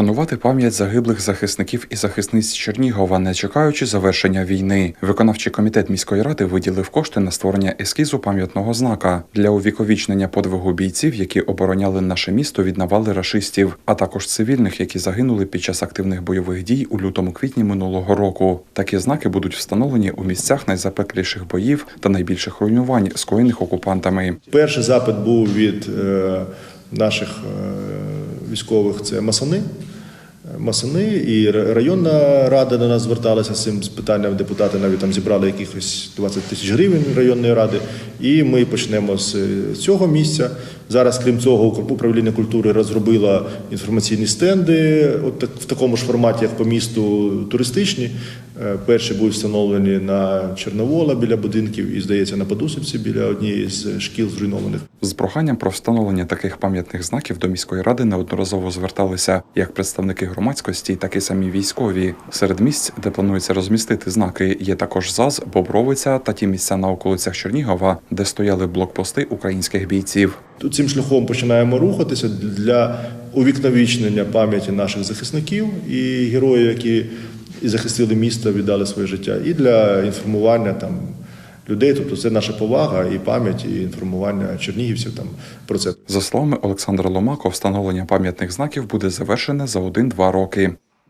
Вшанувати пам'ять загиблих захисників і захисниць Чернігова, не чекаючи завершення війни. Виконавчий комітет міської ради виділив кошти на створення ескізу пам'ятного знака для увіковічнення подвигу бійців, які обороняли наше місто від навали рашистів, а також цивільних, які загинули під час активних бойових дій у лютому квітні минулого року. Такі знаки будуть встановлені у місцях найзапекліших боїв та найбільших руйнувань, скоєних окупантами. Перший запит був від е, наших е, військових це масони. Масони і районна рада до нас зверталася з цим питанням. Депутати навіть там зібрали якихось 20 тисяч гривень районної ради. І ми почнемо з е, цього місця. Зараз, крім цього, управління культури розробило інформаційні стенди, от так, в такому ж форматі, як по місту, туристичні. Е, Перші будуть встановлені на Чорновола біля будинків і, здається, на Подусівці біля однієї з шкіл зруйнованих. З проханням про встановлення таких пам'ятних знаків до міської ради неодноразово зверталися як представники громадськості, так і самі військові. Серед місць, де планується розмістити знаки, є також ЗАЗ, Бобровиця та ті місця на околицях Чернігова, де стояли блокпости українських бійців. Тут Цим шляхом починаємо рухатися для увіковічнення пам'яті наших захисників і героїв, які і захистили місто, віддали своє життя, і для інформування там людей. Тобто це наша повага і пам'ять, і інформування чернігівців там про це. За словами Олександра Ломако, встановлення пам'ятних знаків буде завершене за один-два роки.